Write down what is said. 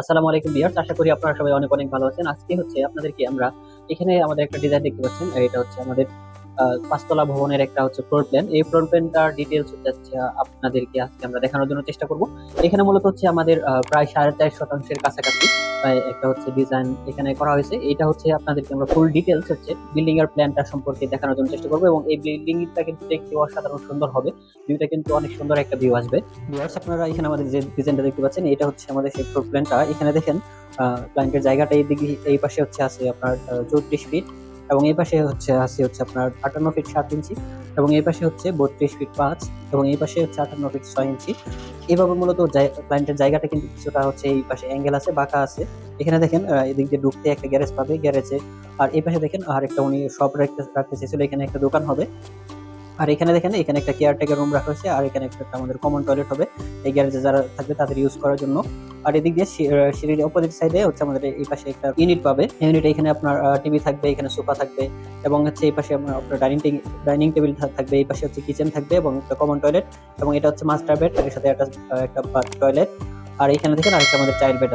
আসসালামু আলাইকুম ভিউয়ার্স, আশা করি আপনারা সবাই অনেক অনেক ভালো আছেন। আজকে হচ্ছে আপনাদেরকে আমরা এখানে আমাদের একটা ডিজাইন দেখতে পাচ্ছেন। এটা হচ্ছে আমাদের পাঁচতলা ভবনের একটা হচ্ছে ফ্লোর প্ল্যান এই ফ্লোর প্ল্যানটার ডিটেলস হচ্ছে আপনাদেরকে আজকে আমরা দেখানোর জন্য চেষ্টা করব। এখানে মূলত হচ্ছে আমাদের প্রায় সাড়ে চার শতাংশের কাছাকাছি একটা হচ্ছে ডিজাইন এখানে করা হয়েছে। এটা হচ্ছে আপনাদেরকে আমরা ফুল ডিটেলস হচ্ছে বিল্ডিং এর প্ল্যানটা সম্পর্কে দেখানোর জন্য চেষ্টা করব এবং এই বিল্ডিংটা কিন্তু দেখতে অসাধারণ সুন্দর হবে। ভিউটা কিন্তু অনেক সুন্দর একটা ভিউ আসবে। ভিউয়ার্স আপনারা এখানে আমাদের যে ডিজাইনটা দেখতে পাচ্ছেন, এটা হচ্ছে আমাদের সেই ফ্লোর প্ল্যানটা এখানে দেখেন প্ল্যান্টের জায়গাটা এই দিকে এই পাশে হচ্ছে আছে আপনার চৌত্রিশ ফিট এবং এই পাশে হচ্ছে আছে হচ্ছে আপনার আটান্ন ফিট সাত ইঞ্চি এবং এই পাশে হচ্ছে বত্রিশ ফিট পাঁচ এবং এই পাশে হচ্ছে আটান্ন ফিট ছয় ইঞ্চি। এইভাবে মূলত প্ল্যান্টের জায়গাটা কিন্তু কিছুটা হচ্ছে এই পাশে অ্যাঙ্গেল আছে, বাঁকা আছে। এখানে দেখেন এদিক দিয়ে ঢুকতে একটা গ্যারেজ পাবে গ্যারেজে আর এই পাশে দেখেন আর একটা উনি শপ রাখতে রাখতে চেয়েছিল, এখানে একটা দোকান হবে। আর এখানে দেখেন, এখানে একটা কেয়ারটেকার রুম রাখা হয়েছে, আর এখানে একটা আমাদের কমন টয়লেট হবে। এই গ্যারেজে যারা থাকবে তাদের ইউজ করার জন্য। আর এদিক দিয়ে সিঁড়ির অপোজিট সাইডে হচ্ছে আমাদের এই পাশে একটা ইউনিট পাবে। ইউনিট এখানে আপনার টিভি থাকবে, এখানে সোফা থাকবে এবং হচ্ছে এই পাশে আপনার আপনার ডাইনিং ডাইনিং টেবিল থাকবে, এই পাশে হচ্ছে কিচেন থাকবে এবং একটা কমন টয়লেট এবং এটা হচ্ছে মাস্টার বেড এর সাথে একটা একটা টয়লেট আর এখানে দেখেন আরেকটা আমাদের চাইল্ড বেড